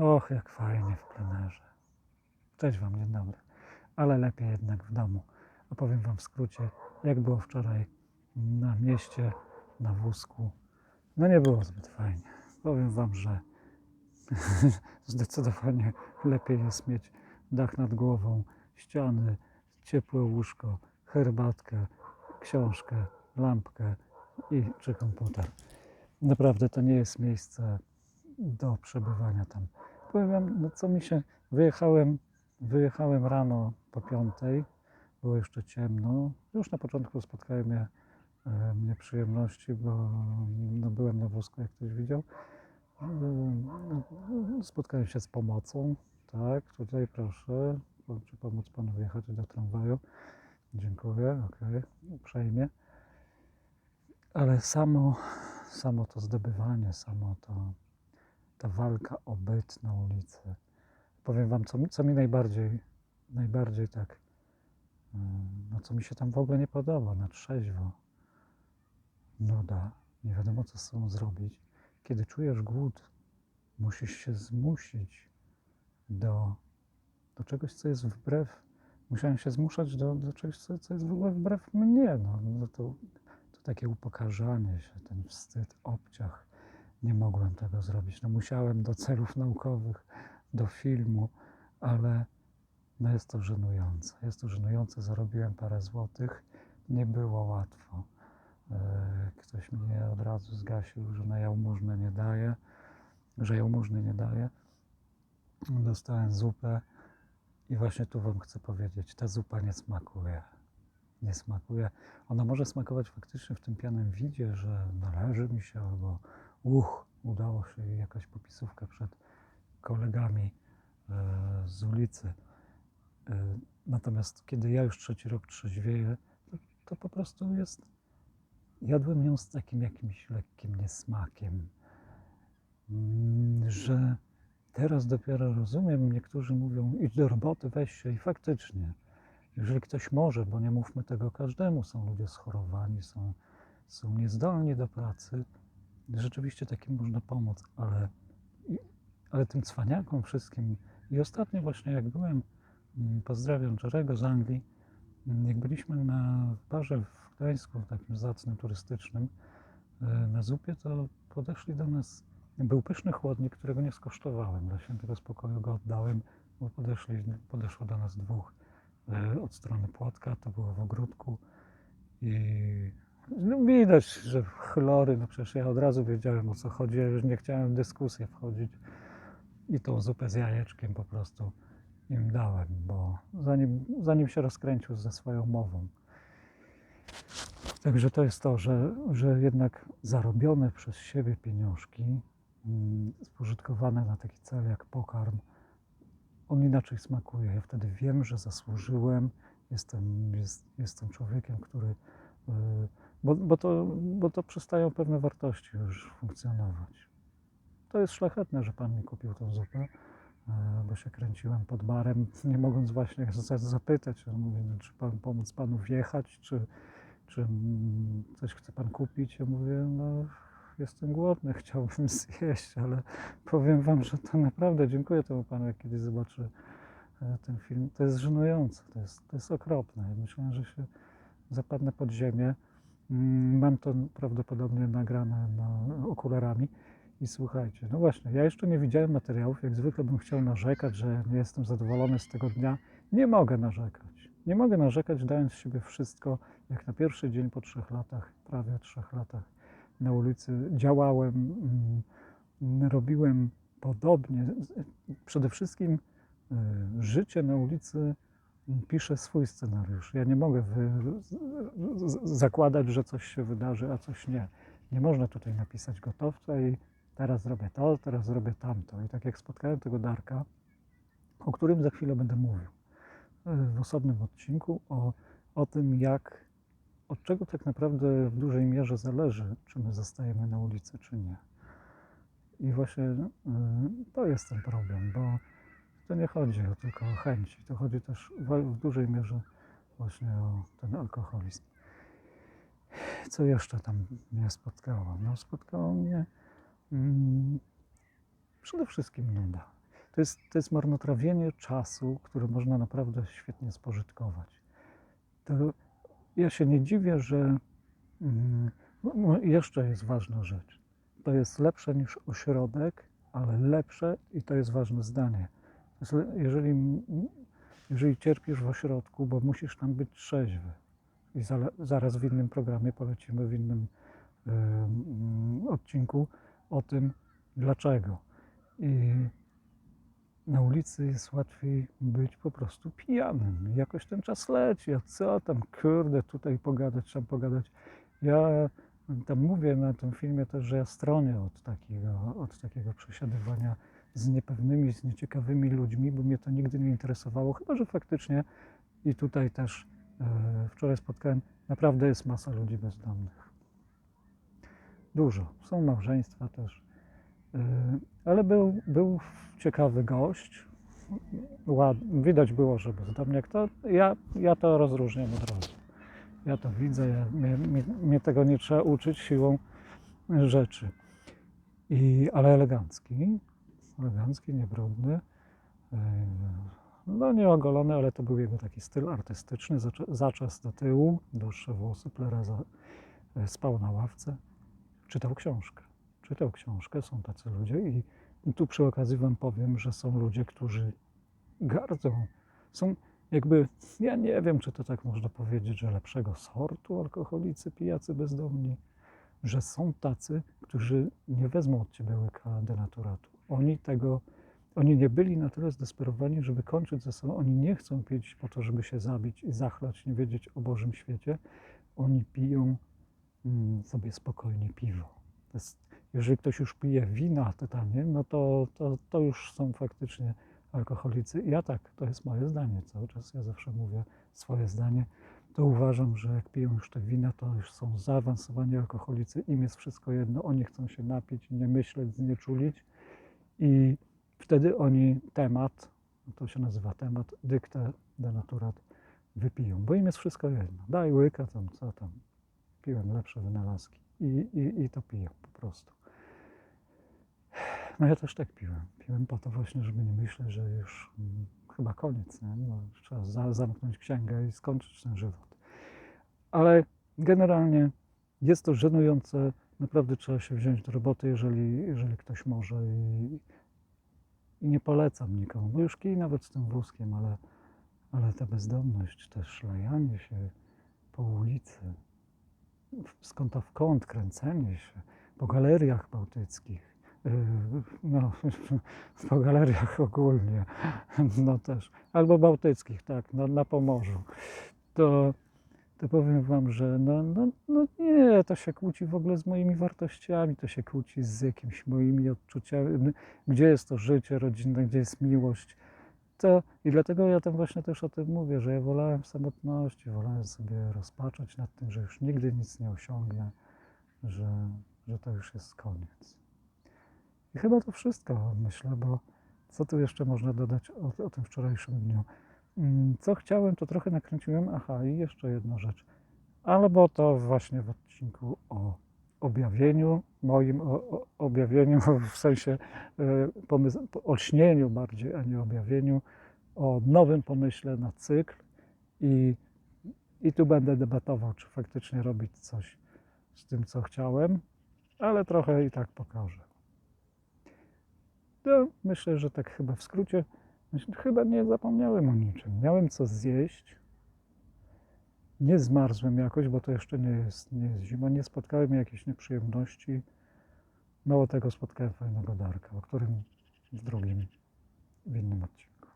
Och, jak fajnie w plenerze. Cześć Wam, dzień dobry. Ale lepiej jednak w domu. Opowiem Wam w skrócie, jak było wczoraj na mieście, na wózku. No nie było zbyt fajnie. Powiem Wam, że zdecydowanie lepiej jest mieć dach nad głową, ściany, ciepłe łóżko, herbatkę, książkę, lampkę i czy komputer. Naprawdę to nie jest miejsce do przebywania tam. Wam, no co mi się. Wyjechałem, wyjechałem rano po piątej, było jeszcze ciemno. Już na początku spotkały mnie, mnie przyjemności, bo no, byłem na wózku, jak ktoś widział. Spotkałem się z pomocą, tak, tutaj proszę, czy pomóc panu wjechać do tramwaju. Dziękuję, okej, uprzejmie. Ale samo, samo to zdobywanie, samo to, ta walka o byt na ulicy. Powiem wam, co co mi najbardziej, najbardziej tak, mm, no co mi się tam w ogóle nie podoba, na trzeźwo. Nuda, nie wiadomo co z sobą zrobić. Kiedy czujesz głód, musisz się zmusić do, do czegoś, co jest wbrew. Musiałem się zmuszać do, do czegoś, co, co jest w ogóle wbrew mnie. No, no to, to takie upokarzanie się, ten wstyd, obciach. Nie mogłem tego zrobić. No, musiałem do celów naukowych, do filmu, ale no jest to żenujące. Jest to żenujące. Zarobiłem parę złotych. Nie było łatwo. E, Ktoś mnie od razu zgasił, że na jałmużnę nie daje, że jałmużny nie daje. Dostałem zupę i właśnie tu Wam chcę powiedzieć, ta zupa nie smakuje. Nie smakuje. Ona może smakować faktycznie w tym pianym widzie, że należy mi się, albo uch, udało się jej jakaś popisówka przed kolegami e, z ulicy. E, natomiast kiedy ja już trzeci rok trzeźwieję, to, to po prostu jest. Jadłem ją z takim jakimś lekkim niesmakiem, Mm, że teraz dopiero rozumiem. Niektórzy mówią, idź do roboty, weź się i faktycznie, jeżeli ktoś może, bo nie mówmy tego każdemu, są ludzie schorowani, są, są niezdolni do pracy, rzeczywiście takim można pomóc, ale, ale tym cwaniakom wszystkim. I ostatnio właśnie jak byłem, mm, pozdrawiam Jerego z Anglii, mm, jak byliśmy na barze w Gdańsku, takim zacnym turystycznym, e, na zupie, to podeszli do nas, był pyszny chłodnik, którego nie skosztowałem, dla świętego spokoju go oddałem, bo podeszli, podeszło do nas dwóch e, od strony płotka, to było w ogródku i no widać, że chlory, no przecież ja od razu wiedziałem o co chodzi, ja już nie chciałem w dyskusję wchodzić i tą zupę z jajeczkiem po prostu im dałem, bo zanim, zanim się rozkręcił ze swoją mową. Także to jest to, że, że jednak zarobione przez siebie pieniążki, mm, spożytkowane na taki cel jak pokarm, on inaczej smakuje. Ja wtedy wiem, że zasłużyłem, jestem, jest, jestem człowiekiem, który. Bo, bo, to, bo to przestają pewne wartości już funkcjonować. To jest szlachetne, że pan mi kupił tą zupę, y, bo się kręciłem pod barem, nie mogąc właśnie za- zapytać. On mówi, no, czy pan pomóc panu wjechać, czy, czy coś chce pan kupić. Ja mówię, no jestem głodny, chciałbym zjeść, ale powiem wam, że to naprawdę dziękuję temu panu, jak kiedyś zobaczy e, ten film. To jest żenujące, to jest, to jest okropne. Ja myślałem, że się zapadnę pod ziemię. Mm, Mam to prawdopodobnie nagrane na okularami. I słuchajcie, no właśnie, ja jeszcze nie widziałem materiałów. Jak zwykle bym chciał narzekać, że nie jestem zadowolony z tego dnia. Nie mogę narzekać. Nie mogę narzekać, dając z siebie wszystko, jak na pierwszy dzień po trzech latach, prawie trzech latach na ulicy działałem, mm, robiłem podobnie. Przede wszystkim y, życie na ulicy pisze swój scenariusz. Ja nie mogę wy, zakładać, że coś się wydarzy, a coś nie. Nie można tutaj napisać gotowca i teraz zrobię to, teraz zrobię tamto. I tak jak spotkałem tego Darka, o którym za chwilę będę mówił w osobnym odcinku, o, o tym, jak od czego tak naprawdę w dużej mierze zależy, czy my zostajemy na ulicy, czy nie. I właśnie y, to jest ten problem, bo to nie chodzi tylko o chęci, to chodzi też w, dużej mierze właśnie o ten alkoholizm. Co jeszcze tam mnie spotkało? No spotkało mnie mm, przede wszystkim nuda. to jest, to jest marnotrawienie czasu, który można naprawdę świetnie spożytkować. To ja się nie dziwię, że mm, no, jeszcze jest ważna rzecz. To jest lepsze niż ośrodek, ale lepsze i to jest ważne zdanie. Jeżeli, jeżeli cierpisz w ośrodku, bo musisz tam być trzeźwy i zale, zaraz w innym programie polecimy, w innym em, odcinku o tym, dlaczego. I na ulicy jest łatwiej być po prostu pijanym. Jakoś ten czas leci, a co tam, kurde, tutaj pogadać, tam pogadać. Ja tam mówię na tym filmie też, że ja stronię od takiego, od takiego przesiadywania z niepewnymi, z nieciekawymi ludźmi, bo mnie to nigdy nie interesowało, chyba że faktycznie i tutaj też e, wczoraj spotkałem, naprawdę jest masa ludzi bezdomnych. Dużo. Są małżeństwa też. E, ale był, był ciekawy gość. Widać było, że bezdomniak. To ja, ja to rozróżniam od razu. Ja to widzę, ja, mnie, mnie, mnie tego nie trzeba uczyć siłą rzeczy. I, ale elegancki, elegancki, niebrudny. Yy, No nie ogolony, ale to był jego taki styl artystyczny, zacze- zaczes do tyłu, dłuższe włosy, plera za, yy, spał na ławce, czytał książkę. Czytał książkę, są tacy ludzie i tu przy okazji wam powiem, że są ludzie, którzy gardzą. Są jakby, ja nie wiem, czy to tak można powiedzieć, że lepszego sortu alkoholicy, pijacy bezdomni, że są tacy, którzy nie wezmą od ciebie łyka denaturatu. Oni tego, oni nie byli na tyle zdesperowani, żeby kończyć ze sobą. Oni nie chcą pić po to, żeby się zabić i zachlać, nie wiedzieć o Bożym świecie. Oni piją mm, sobie spokojnie piwo. Jest, jeżeli ktoś już pije wina te tanie, no to, to, to już są faktycznie alkoholicy. Ja tak, to jest moje zdanie. Cały czas ja zawsze mówię swoje zdanie. To uważam, że jak piją już te wina, to już są zaawansowani alkoholicy. Im jest wszystko jedno. Oni chcą się napić, nie myśleć, znieczulić. I wtedy oni temat, to się nazywa temat, dyktę denaturat, wypiją. Bo im jest wszystko jedno. Daj łyka tam, co tam. Piłem lepsze wynalazki. I, i, i to piją po prostu. No ja też tak piłem. Piłem po to właśnie, żeby nie myśleć, że już mm, chyba koniec, nie? No, trzeba za, zamknąć księgę i skończyć ten żywot. Ale generalnie jest to żenujące. Naprawdę trzeba się wziąć do roboty, jeżeli, jeżeli ktoś może i, i nie polecam nikomu. Bo już kij nawet z tym wózkiem, ale, ale ta bezdomność, też szlajanie się po ulicy, z kąta w kąt, kręcenie się po galeriach bałtyckich, yy, no, po galeriach ogólnie, no też, albo bałtyckich, tak, no, na Pomorzu, to, to powiem Wam, że no, no, no nie, to się kłóci w ogóle z moimi wartościami, to się kłóci z jakimiś moimi odczuciami, gdzie jest to życie rodzinne, gdzie jest miłość, to i dlatego ja tam właśnie też o tym mówię, że ja wolałem samotności, wolałem sobie rozpaczać nad tym, że już nigdy nic nie osiągnę, że, że to już jest koniec. I chyba to wszystko, myślę, bo co tu jeszcze można dodać o, o tym wczorajszym dniu? Mm, Co chciałem, to trochę nakręciłem. Aha, i jeszcze jedna rzecz. Ale bo to właśnie w odcinku o objawieniu, moim o, o, objawieniu, w sensie e, pomysł, o śnieniu bardziej, a nie objawieniu, o nowym pomyśle na cykl i, i tu będę debatował, czy faktycznie robić coś z tym, co chciałem, ale trochę i tak pokażę. No, myślę, że tak chyba w skrócie, chyba nie zapomniałem o niczym. Miałem co zjeść, nie zmarzłem jakoś, bo to jeszcze nie jest, nie jest zima, nie spotkałem jakichś nieprzyjemności. Mało tego spotkałem fajnego Darka, o którym w drugim, w innym odcinku.